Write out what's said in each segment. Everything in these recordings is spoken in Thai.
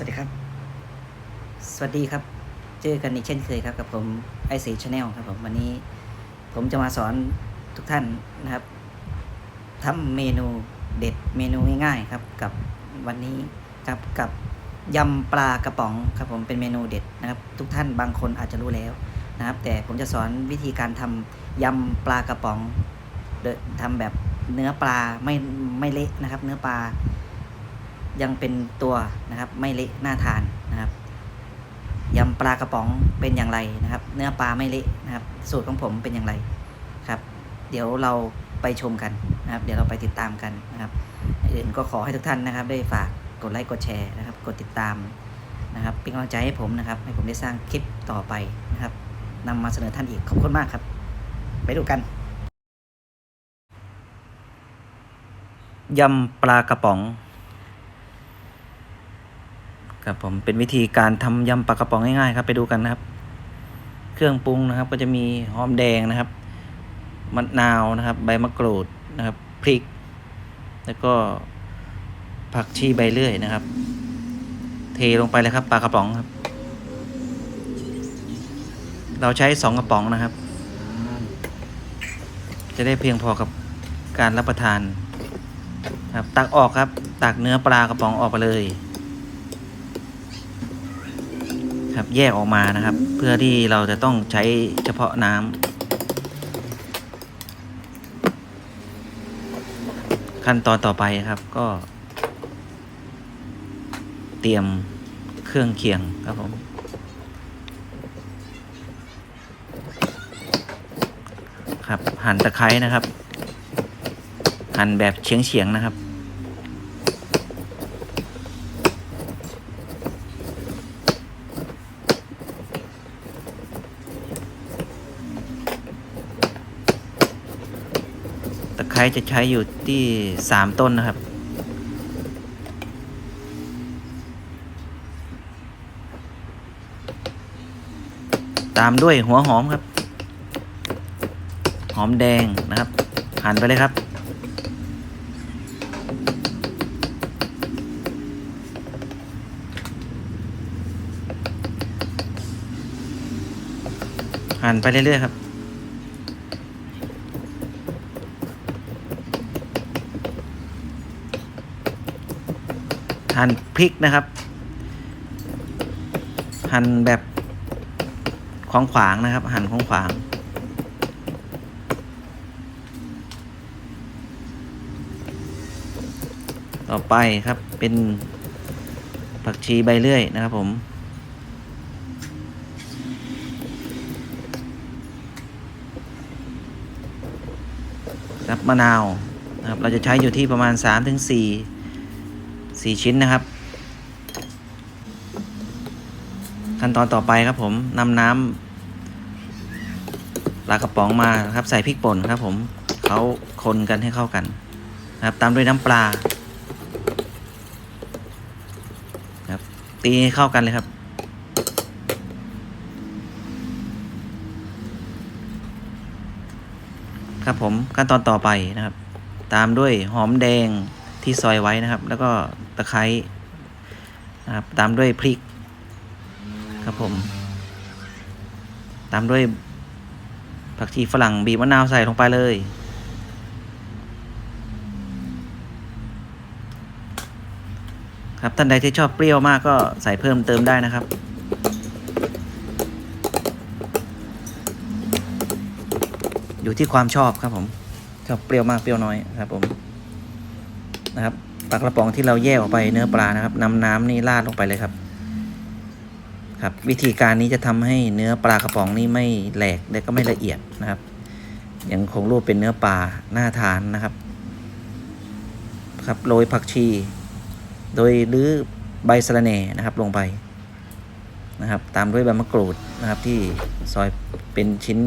วัสดีครับ สวัสดีครับ เจอกันอีกเช่นเคยครับกับผมไอซีชาแนลครับผมวันนี้ ผมจะมาสอนทุกท่านนะครับทำเมนูเด็ดเมนูง่ายๆครับกับวันนี้ครับกับยำปลากระป๋องครับผมเป็นเมนูเด็ดนะครับ ทุกท่านบางคนอาจจะรู้แล้วนะครับ แต่ผมจะสอนวิธีการทำยำปลากระป๋องโดยทำแบบเนื้อปลาไม่ไม่เละนะครับ เนื้อปลา ยังเป็นตัวนะครับไม่เละน่าทานนะครับยำปลากระป๋องเป็นอย่างไรนะครับ เนื้อปลาไม่เละนะครับ สูตรของผมเป็นอย่างไรครับ เดี๋ยวเราไปชมกันนะครับ เดี๋ยวเราไปติดตามกันนะครับอื่นก็ขอให้ทุกท่านนะครับ ได้ฝากกดไลค์กดแชร์นะครับ กดติดตามนะครับเป็นกำลังใจให้ผมนะครับ ให้ผมได้สร้างคลิปต่อไปนะครับนำมาเสนอท่านอีกขอบคุณมากครับ ไปดูกันยำปลากระป๋อง ครับผมเป็นวิธีการทำยำปลากระป๋องง่ายๆครับ ไปดูกันนะครับ เครื่องปรุงนะครับ ก็จะมีหอมแดงนะครับมะนาวนะครับ ใบมะกรูดนะครับพริก แล้วก็ผักชีใบเลื่อยนะครับ เทลงไปเลยครับปลากระป๋องครับ เราใช้สองกระป๋องนะครับ จะได้เพียงพอกับการรับประทานครับ ตักออกครับ ตักเนื้อปลากระป๋องออกไปเลย ครับแยกออกมานะครับ เพื่อที่เราจะต้องใช้เฉพาะน้ำขั้นตอนต่อไปครับก็ เตรียมเครื่องเคียงครับผมครับหั่นตะไคร้นะครับ หั่นแบบเฉียงๆนะครับะไคร้จะใช้อยู่ที่สามต้นนะครับ ตามด้วยหัวหอมครับ หอมแดงนะครับ หั่นไปเลยครับ หั่นไปเรื่อยๆครับ หั่นพริกนะครับ หั่นแบบขวางขวางนะครับ หั่นขวางขวางต่อไปครับเป็นผักชีใบเลื่อยนะครับผมครับมะนาวนะครับเราจะใช้อยู่ที่ประมาณ 3-4ถึง4 สี่ชิ้นนะครับ ขั้นตอนต่อไปครับผมนำน้ำปลากระป๋องมาครับ ใส่พริกป่นครับผมเขาคนกันให้เข้ากันนะครับ ตามด้วยน้ำปลาครับตีให้เข้ากันเลยครับครับผมขั้นตอนต่อไปนะครับ ตามด้วยหอมแดง ที่ซอยไว้นะครับ แล้วก็ตะไคร้นะครับตามด้วยพริกครับผม ตามด้วยผักชีฝรั่งบีบมะนาวใส่ลงไปเลยครับท่านใดที่ชอบเปรี้ยวมากก็ใส่เพิ่มเติมได้นะครับ อยู่ที่ความชอบครับผม ชอบเปรี้ยวมากเปรี้ยวน้อยครับผม นะครับปลากระป๋องที่เราแยกออกไปเนื้อปลานะครับนำน้ำนี่ราดลงไปเลยครับ ครับ วิธีการนี้จะทำให้เนื้อปลากระป๋องนี่ไม่แหลกและก็ไม่ละเอียดนะครับยังคงรูปเป็นเนื้อปลาน่าทานนะครับ ครับโรยผักชี โดยรื้อใบสะระแหน่นะครับลงไปนะครับ ตามด้วยใบมะกรูดนะครับที่ซอยเป็นชิ้น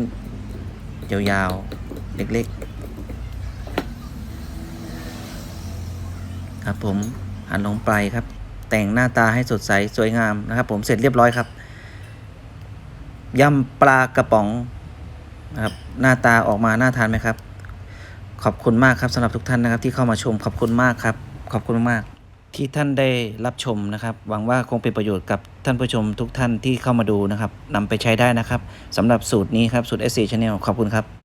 ยาวๆเล็กๆ ครับผมหันลงไปครับ แต่งหน้าตาให้สดใสสวยงามนะครับ ผมเสร็จเรียบร้อยครับยำปลากระป๋องนะครับหน้าตาออกมาน่าทานไหมครับ ขอบคุณมากครับสำหรับทุกท่านนะครับ ที่เข้ามาชมขอบคุณมากครับ ขอบคุณมากที่ท่านได้รับชมนะครับ หวังว่าคงเป็นประโยชน์กับท่านผู้ชมทุกท่านที่เข้ามาดูนะครับนำไปใช้ได้นะครับสำหรับสูตรนี้ครับ สูตร SC Channel ขอบคุณครับ